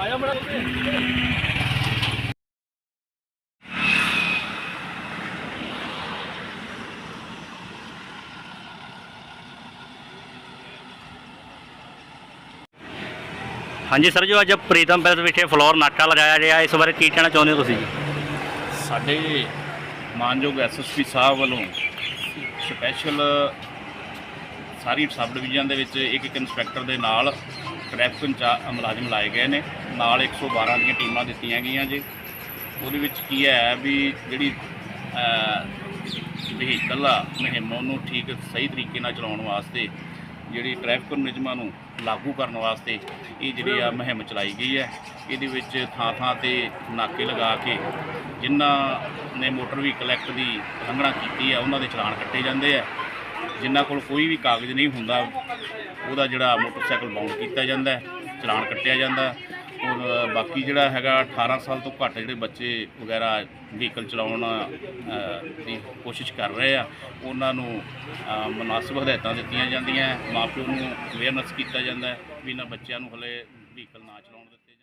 ਆਇਆ ਬੜਾ ਹਾਂਜੀ ਸਰ ਜੋ ਅੱਜ ਪ੍ਰੀਤਮ ਪੈਲਸ ਵਿਖੇ ਫਲੋਰ ਨਾਕਾ ਲਗਾਇਆ ਗਿਆ। ਇਸ ਬਾਰੇ ਕੀ ਕਹਿਣਾ ਚਾਹੁੰਦੇ ਹੋ ਤੁਸੀਂ ਜੀ? ਸਾਡੇ ਮਾਨਯੋਗ ਐਸਐਸਪੀ ਸਾਹਿਬ ਵੱਲੋਂ ਸਪੈਸ਼ਲ ਸਾਰੀ ਸਬ ਡਿਵੀਜ਼ਨ ਦੇ ਵਿੱਚ ਇੱਕ ਇੱਕ ਇੰਸਪੈਕਟਰ ਦੇ ਨਾਲ ਟ੍ਰੈਫਿਕ ਇੰਚਾ ਮੁਲਾਜ਼ਮ ਲਾਏ ਗਏ ਨੇ। ਨਾਲ 112 ਦੀਆਂ ਟੀਮਾਂ ਦਿੱਤੀਆਂ ਗਈਆਂ ਜੀ। ਉਹਦੇ ਵਿੱਚ ਕੀ ਹੈ ਵੀ ਜਿਹੜੀ ਵਹੀਕਲ ਆ, ਮੁਹਿੰਮ, ਉਹਨੂੰ ਠੀਕ ਸਹੀ ਤਰੀਕੇ ਨਾਲ ਚਲਾਉਣ ਵਾਸਤੇ, ਜਿਹੜੀ ਟ੍ਰੈਫਿਕ ਨਿਯਮਾਂ ਨੂੰ ਲਾਗੂ ਕਰਨ ਵਾਸਤੇ ਇਹ ਜਿਹੜੀ ਆ ਮੁਹਿੰਮ ਚਲਾਈ ਗਈ ਹੈ। ਇਹਦੇ ਵਿੱਚ ਥਾਂ ਥਾਂ ਤੇ ਨਾਕੇ ਲਗਾ ਕੇ ਜਿਨ੍ਹਾਂ ਨੇ ਮੋਟਰ ਵਹੀਕਲ ਐਕਟ ਦੀ ਉਲੰਘਣਾ ਕੀਤੀ ਹੈ ਉਹਨਾਂ ਦੇ ਚਲਾਨ ਕੱਟੇ ਜਾਂਦੇ ਆ। ਜਿਨ੍ਹਾਂ ਕੋਲ ਕੋਈ ਵੀ ਕਾਗਜ਼ ਨਹੀਂ ਹੁੰਦਾ ਉਹਦਾ ਜਿਹੜਾ ਮੋਟਰਸਾਈਕਲ ਬਾਉਂਡ ਕੀਤਾ ਜਾਂਦਾ ਚਲਾਨ ਕੱਟਿਆ ਜਾਂਦਾ। ਔਰ ਬਾਕੀ ਜਿਹੜਾ ਹੈਗਾ 18 ਸਾਲ ਤੋਂ ਘੱਟ ਜਿਹੜੇ ਬੱਚੇ ਵਗੈਰਾ ਵਹੀਕਲ ਚਲਾਉਣ ਦੀ ਕੋਸ਼ਿਸ਼ ਕਰ ਰਹੇ ਆ ਉਹਨਾਂ ਨੂੰ ਅ, ਮੁਨਾਸਬ ਹਦਾਇਤਾਂ ਦਿੱਤੀਆਂ ਜਾਂਦੀਆਂ। ਹੈ। ਮਾਪਿਓ ਨੂੰ ਅਵੇਅਰਨੈਸ ਕੀਤਾ ਜਾਂਦਾ ਵੀ ਇਹਨਾਂ ਬੱਚਿਆਂ ਨੂੰ ਹਲੇ ਵਹੀਕਲ ਨਾ ਚਲਾਉਣ ਦਿੱਤੇ